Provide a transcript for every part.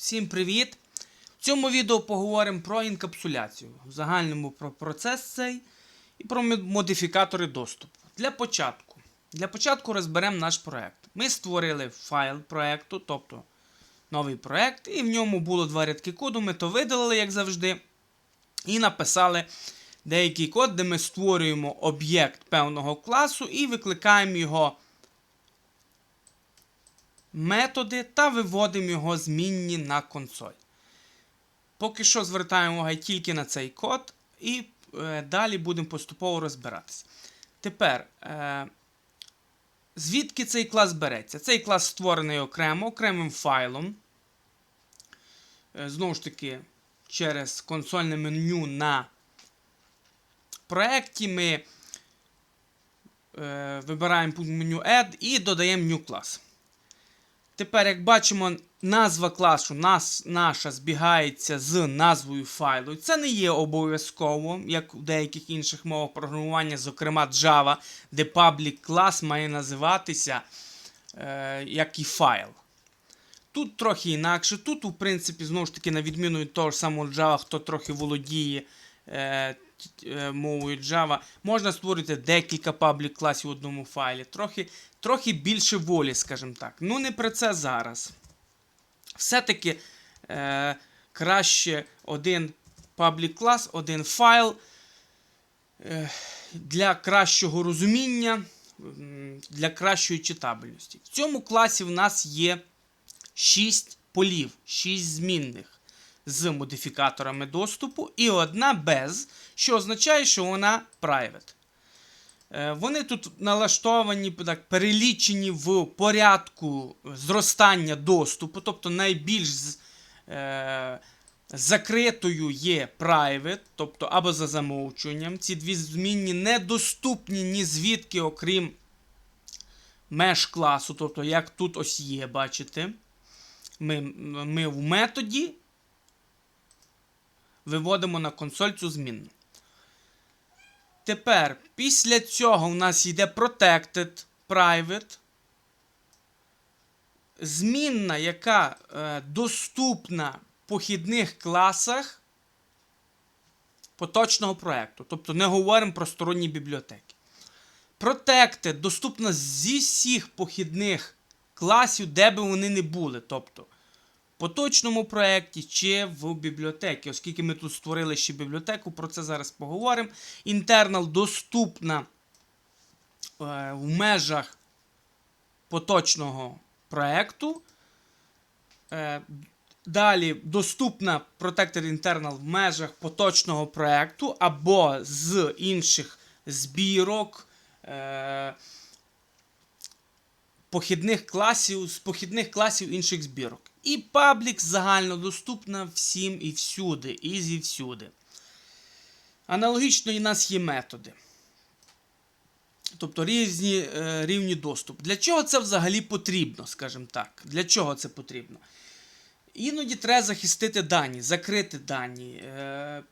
Всім привіт! В цьому відео поговоримо про інкапсуляцію, в загальному про процес цей і про модифікатори доступу. Для початку. Для початку розберемо наш проект. Ми створили файл проекту, тобто новий проект, і в ньому було два рядки коду. Ми то видалили, як завжди, і написали деякий код, де ми створюємо об'єкт певного класу і викликаємо його методи та виводимо його змінні на консоль. Поки що звертаємо увагу тільки на цей код, і е, далі будемо поступово розбиратися. Тепер, е, звідки цей клас береться? Цей клас створений окремо, окремим файлом. Е, знову ж таки, через консольне меню на проєкті ми е, вибираємо пункт меню Add і додаємо New клас. Тепер, як бачимо, назва класу нас, наша збігається з назвою файлу. Це не є обов'язково, як у деяких інших мовах програмування, зокрема Java, де public клас має називатися е, як і файл. Тут трохи інакше. Тут, у принципі, знову ж таки, на відміну від того ж самого Java, хто трохи володіє е, мовою Java, можна створити декілька паблік класів в одному файлі. Трохи, трохи більше волі, скажімо так. Ну, не про це зараз. Все-таки е, краще один паблік клас, один файл е, для кращого розуміння, для кращої читабельності. В цьому класі в нас є 6 полів, 6 змінних з модифікаторами доступу і одна без, що означає, що вона private. Е, Вони тут налаштовані, так, перелічені в порядку зростання доступу, тобто найбільш е, закритою є private, тобто або за замовчуванням. Ці дві змінні недоступні ні звідки, окрім меж класу, тобто як тут ось є, бачите. Ми, ми в методі виводимо на консоль цю змінну. Тепер, після цього у нас йде protected private. Змінна, яка е, доступна в похідних класах поточного проєкту. Тобто не говоримо про сторонні бібліотеки. Protected доступна зі всіх похідних класів, де би вони не були. Тобто поточному проєкті чи в бібліотеці. Оскільки ми тут створили ще бібліотеку, про це зараз поговоримо. Internal доступна е, в межах поточного проєкту. Е, Далі доступна Protected Internal в межах поточного проєкту або з інших збірок. Е, похідних класів, з похідних класів інших збірок. І паблік загальнодоступна всім і всюди, і зівсюди. Аналогічно і нас є методи. Тобто різні е, рівні доступу. Для чого це взагалі потрібно, скажімо так? Для чого це потрібно? Іноді треба захистити дані, закрити дані, е,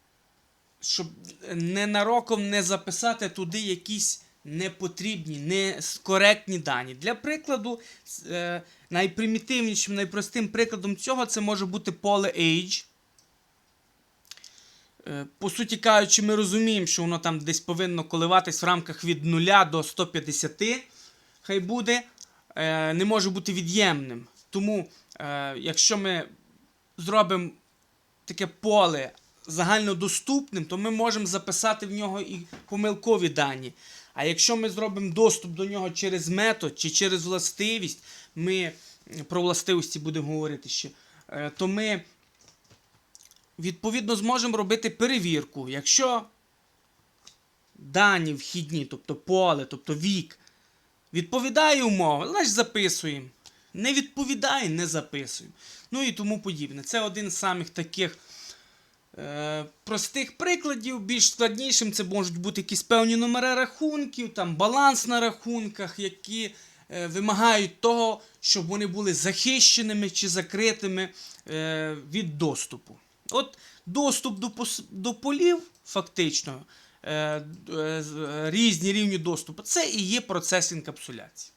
щоб ненароком не записати туди якісь непотрібні, некоректні дані. Для прикладу, е, найпримітивнішим, найпростим прикладом цього це може бути поле age. Е, По суті кажучи, ми розуміємо, що воно там десь повинно коливатись в рамках від 0 до 150. Хай буде, е, не може бути від'ємним. Тому, якщо ми зробимо таке поле загальнодоступним, то ми можемо записати в нього і помилкові дані. А якщо ми зробимо доступ до нього через метод чи через властивість, ми про властивості будемо говорити ще, е, то ми відповідно зможемо робити перевірку. Якщо дані вхідні, тобто поле, тобто вік, відповідає умовам, значить записуємо. Не відповідає, не записуємо. Ну і тому подібне. Це один з самих таких е, простих прикладів. Більш складнішим це можуть бути якісь певні номери рахунків, там баланс на рахунках, які е, вимагають того, щоб вони були захищеними чи закритими е, від доступу. От доступ до, до полів, фактично, е, е, е, різні рівні доступу, це і є процес інкапсуляції.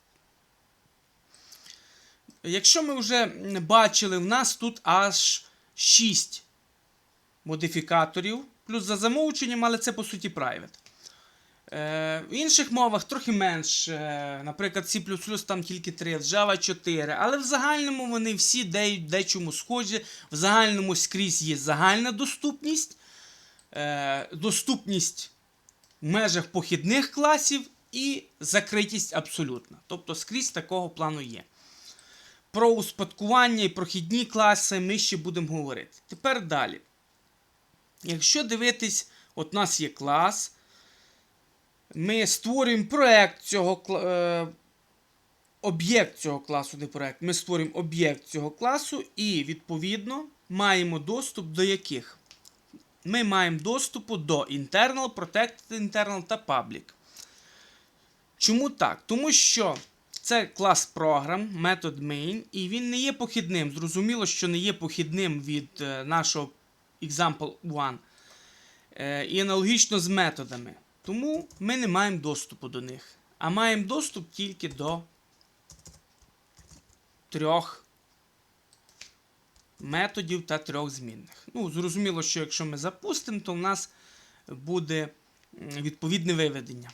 якщо ми вже бачили, в нас тут аж 6 модифікаторів, плюс за замовченням, але це по суті private. Е, в інших мовах трохи менше. Наприклад, C там тільки 3, в Java 4. Але в загальному вони всі де, дечому схожі. В загальному скрізь є загальна доступність, е, доступність в межах похідних класів і закритість абсолютна. Тобто скрізь такого плану є. Про успадкування і прохідні класи ми ще будемо говорити. Тепер далі. Якщо дивитись, от у нас є клас. Ми створюємо проект цього кла- е, об'єкт цього класу, не проект. Ми створюємо об'єкт цього класу і, відповідно, маємо доступ до яких? Ми маємо доступу до internal, protected internal та public. Чому так? Тому що це клас програм, метод main, і він не є похідним. Зрозуміло, що не є похідним від е, нашого example 1. Е, і аналогічно з методами. Тому ми не маємо доступу до них. А маємо доступ тільки до трьох методів та трьох змінних. Ну, зрозуміло, що якщо ми запустимо, то в нас буде відповідне виведення.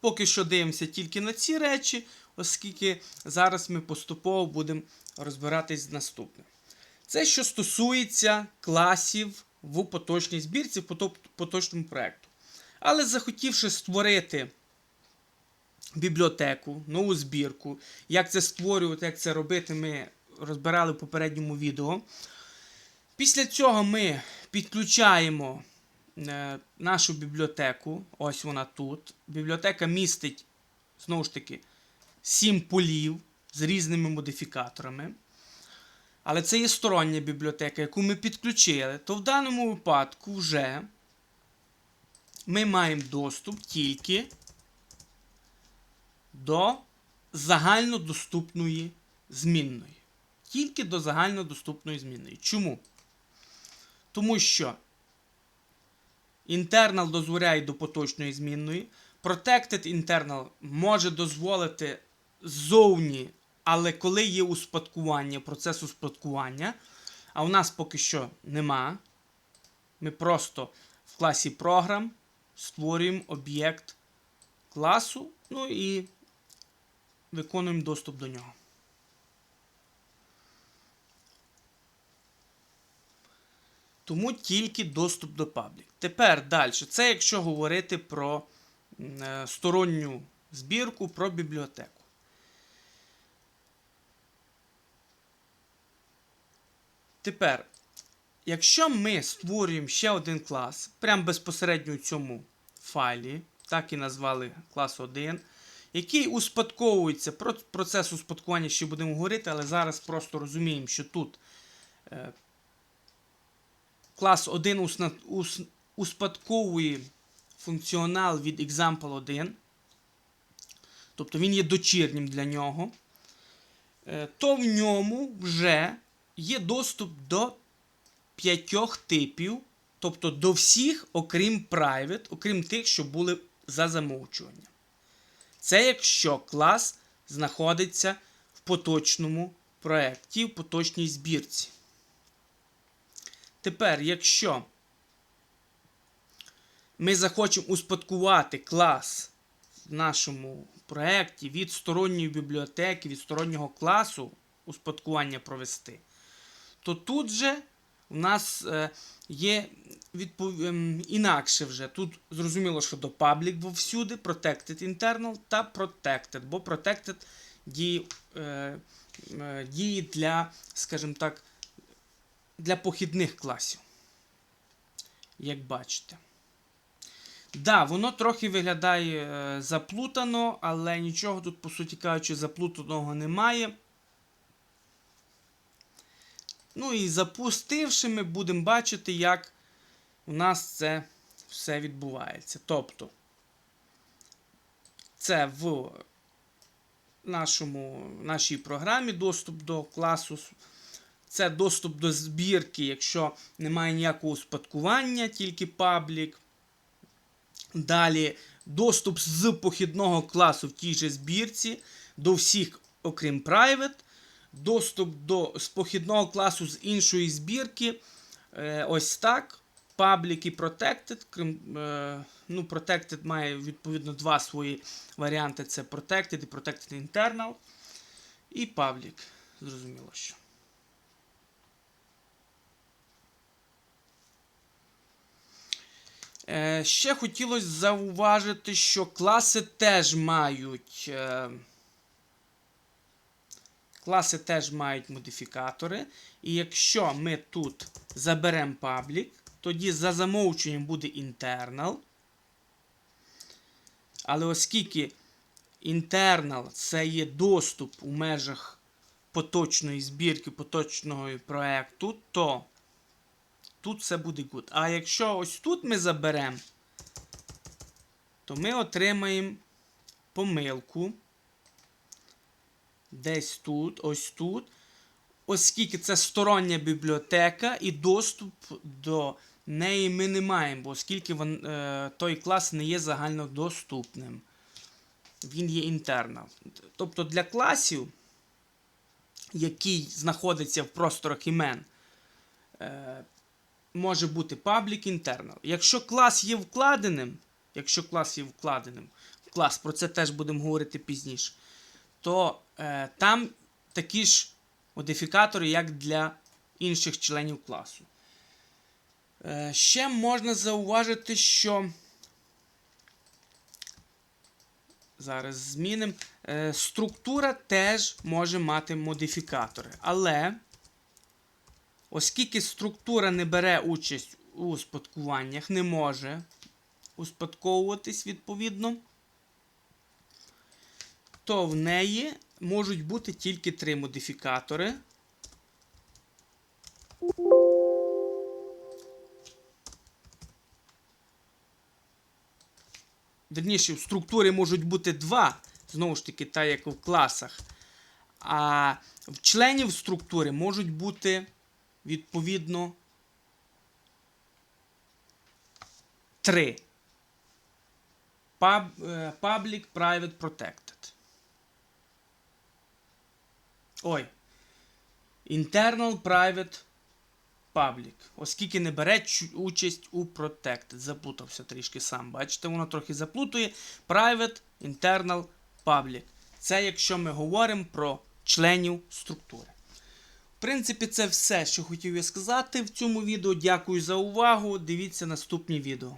Поки що дивимося тільки на ці речі, оскільки зараз ми поступово будемо розбиратись з наступним. Це що стосується класів в поточній збірці, в поточному проєкту. Але захотівши створити бібліотеку, нову збірку, як це створювати, як це робити, ми розбирали в попередньому відео. Після цього ми підключаємо нашу бібліотеку. Ось вона тут. Бібліотека містить, знову ж таки, 7 полів з різними модифікаторами. Але це є стороння бібліотека, яку ми підключили, то в даному випадку вже ми маємо доступ тільки до загальнодоступної змінної. Тільки до загальнодоступної змінної. Чому? Тому що internal дозволяє до поточної змінної. Protected internal може дозволити ззовні, але коли є успадкування, процес успадкування, а у нас поки що нема. Ми просто в класі програм створюємо об'єкт класу, ну і виконуємо доступ до нього. Тому тільки доступ до паблік. Тепер далі. Це якщо говорити про е, сторонню збірку, про бібліотеку. Тепер, якщо ми створюємо ще один клас, прямо безпосередньо у цьому файлі, так і назвали клас 1, який успадковується, про процес успадкування ще будемо говорити, але зараз просто розуміємо, що тут е, клас 1 успадковує функціонал від example 1, тобто він є дочірнім для нього, е, то в ньому вже є доступ до п'ятьох типів, тобто до всіх, окрім private, окрім тих, що були за замовчуванням. Це якщо клас знаходиться в поточному проєкті, в поточній збірці. Тепер, якщо ми захочемо успадкувати клас в нашому проєкті від сторонньої бібліотеки, від стороннього класу успадкування провести, то тут же у нас е, є відпов... ем, інакше вже. Тут зрозуміло, що до public бо всюди, protected internal та protected, бо protected діє, е, е, діє для, скажімо так, для похідних класів. Як бачите. Да, воно трохи виглядає е, заплутано, але нічого тут, по суті кажучи, заплутаного немає. Ну і запустивши, ми будемо бачити, як у нас це все відбувається. Тобто, це в нашому, нашій програмі доступ до класу. Це доступ до збірки, якщо немає ніякого успадкування, тільки паблік. Далі доступ з похідного класу в тій же збірці до всіх, окрім private. Доступ до з похідного класу з іншої збірки. Е, ось так. Public і Protected. Крім, е, ну, Protected має відповідно два свої варіанти: це Protected і Protected Internal. І Public. Зрозуміло, що. Ще хотілося зауважити, що класи теж мають. Е, класи теж мають модифікатори. І якщо ми тут заберемо public, тоді за замовченням буде internal. Але оскільки internal це є доступ у межах поточної збірки, поточного проекту, то тут все буде good. А якщо ось тут ми заберемо, то ми отримаємо помилку. Десь тут, ось тут. Оскільки це стороння бібліотека і доступ до неї ми не маємо, бо оскільки вон, е, той клас не є загальнодоступним. Він є інтернал. Тобто для класів, який знаходиться в просторах імен, е, може бути public internal. Якщо клас є вкладеним, якщо клас є вкладеним клас, про це теж будемо говорити пізніше, то е, там такі ж модифікатори, як для інших членів класу. Е, ще можна зауважити, що зараз змінимо. Е, структура теж може мати модифікатори. Але, оскільки структура не бере участь у успадкуваннях, не може успадковуватись відповідно, то в неї можуть бути тільки три модифікатори. Верніше, в структурі можуть бути два, знову ж таки, так як в класах. А в членів структури можуть бути відповідно три. Pub, е, Public, Private, Protected. Ой. Internal, Private, Public. Оскільки не бере участь у Protected. Заплутався трішки сам. Бачите, воно трохи заплутує. Private, Internal, Public. Це якщо ми говоримо про членів структури. Принципі, це все, що хотів я сказати в цьому відео. Дякую за увагу. Дивіться наступні відео.